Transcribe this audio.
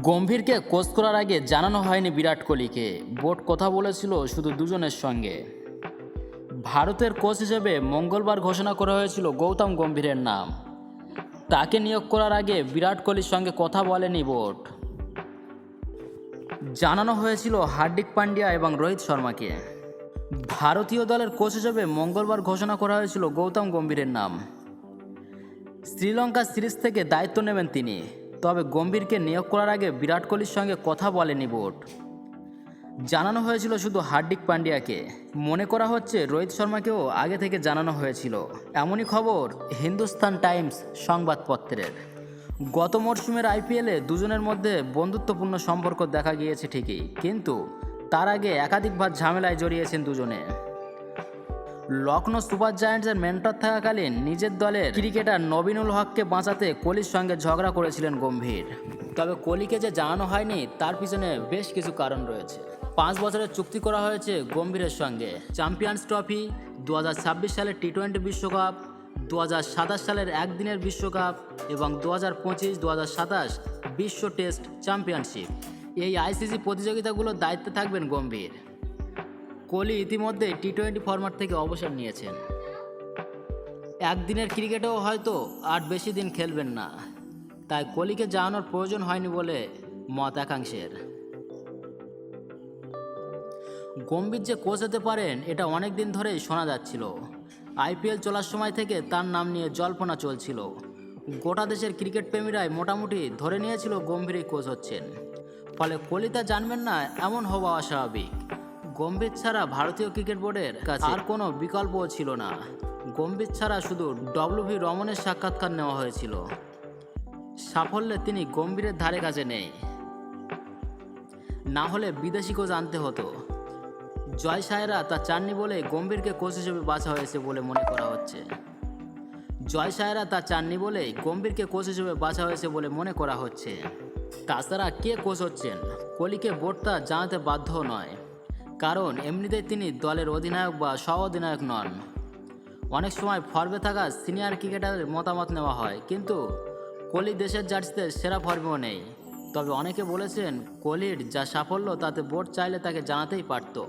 গম্ভীরকে coach করার আগে জানানো হয়নি বিরাট কোহলিকে। বোর্ড কথা বলেছিল শুধু দুজনের সঙ্গে। ভারতের কোচ হিসেবে মঙ্গলবার ঘোষণা করা হয়েছিল গৌতম গম্ভীরের নাম। তাকে নিয়োগ করার আগে বিরাট কোহলির সঙ্গে কথা বলেনি বোর্ড জানানো হয়েছিল হার্দিক পান্ডিয়া এবং রোহিত শর্মাকে। ভারতীয় দলের কোচ হিসেবে মঙ্গলবার ঘোষণা করা হয়েছিল গৌতম গম্ভীরের নাম। শ্রীলঙ্কা সিরিজ থেকে দায়িত্ব নেবেন তিনি। তবে গম্ভীরকে নিয়োগ করার আগে বিরাট কোহলির সঙ্গে কথা বলেনি বোর্ড। জানানো হয়েছিল শুধু হার্দিক পান্ডিয়াকে মনে করা হচ্ছে রোহিত শর্মাকেও আগে থেকে জানানো হয়েছিল। এমনই খবর হিন্দুস্তান টাইমস সংবাদপত্রের। গত মরশুমের আইপিএলে দুজনের মধ্যে বন্ধুত্বপূর্ণ সম্পর্ক দেখা গিয়েছে ঠিকই। কিন্তু তার আগে একাধিকবার ঝামেলায় জড়িয়েছেন দুজনে। লখনৌ সুপার জায়ান্টসের মেন্টর থাকাকালীন নিজের দলের ক্রিকেটার নবীনুল হককে বাঁচাতে কোহলির সঙ্গে ঝগড়া করেছিলেন গম্ভীর। তবে কোহলিকে যে জানানো হয়নি, তার পিছনে বেশ কিছু কারণ রয়েছে। পাঁচ বছরের চুক্তি করা হয়েছে গম্ভীরের সঙ্গে। চ্যাম্পিয়ন্স ট্রফি দু হাজার ছাব্বিশ সালের টি টোয়েন্টি বিশ্বকাপ দু হাজার সাতাশ সালের একদিনের বিশ্বকাপ এবং দু হাজার পঁচিশ দু বিশ্ব টেস্ট চ্যাম্পিয়নশিপ। এই আইসিসি প্রতিযোগিতাগুলোর দায়িত্বে থাকবেন গম্ভীর। কোহলি ইতিমধ্যে টি টোয়েন্টি ফরম্যাট থেকে অবসর নিয়েছেন। একদিনের ক্রিকেটেও হয়তো আর বেশি দিন খেলবেন না। তাই কোহলিকে জানানোর প্রয়োজন হয়নি বলে মত একাংশের। গম্ভীর যে কোচ হতে পারেন, এটা অনেক দিন ধরেই শোনা যাচ্ছিল। আইপিএল চলার সময় থেকে তার নাম নিয়ে জল্পনা চলছিল। গোটা দেশের ক্রিকেট প্রেমীরাই মোটামুটি ধরে নিয়েছিল গম্ভীরই কোচ হচ্ছেন। ফলে কোহলি তা জানবেন না, এমন হওয়া অস্বাভাবিক। গম্ভীর ছাড়া ভারতীয় ক্রিকেট বোর্ডের কাছে আর কোনো বিকল্পও ছিল না। গম্ভীর ছাড়া শুধু ডব্লিউভি রমনের সাক্ষাৎকার নেওয়া হয়েছিল। সাফল্যে তিনি গম্ভীরের ধারে কাছে নেই। না হলে বিদেশি কোচ আনতে হতো। জয় সায়রা তা চাননি বলে গম্ভীরকে কোচ হিসেবে বাছা হয়েছে বলে মনে করা হচ্ছে। জয় সায়রা তা চাননি বলেই গম্ভীরকে কোচ হিসেবে বাছা হয়েছে বলে মনে করা হচ্ছে। তাছাড়া কে কোচ হচ্ছেন? কলিকে বোর্ড তা জানাতে বাধ্য নয়। কারণ এমনিতেই তিনি দলের অধিনায়ক বা সহ অধিনায়ক নন। অনেক সময় ফর্মে থাকা সিনিয়র ক্রিকেটারের মতামত নেওয়া হয়, কিন্তু কোহলি দেশের জার্সিতে সেরা ফর্মেও নেই। তবে অনেকে বলেছেন কোহলির যা সাফল্য তাতে বোর্ড চাইলে তাকে জানাতেই পারতো।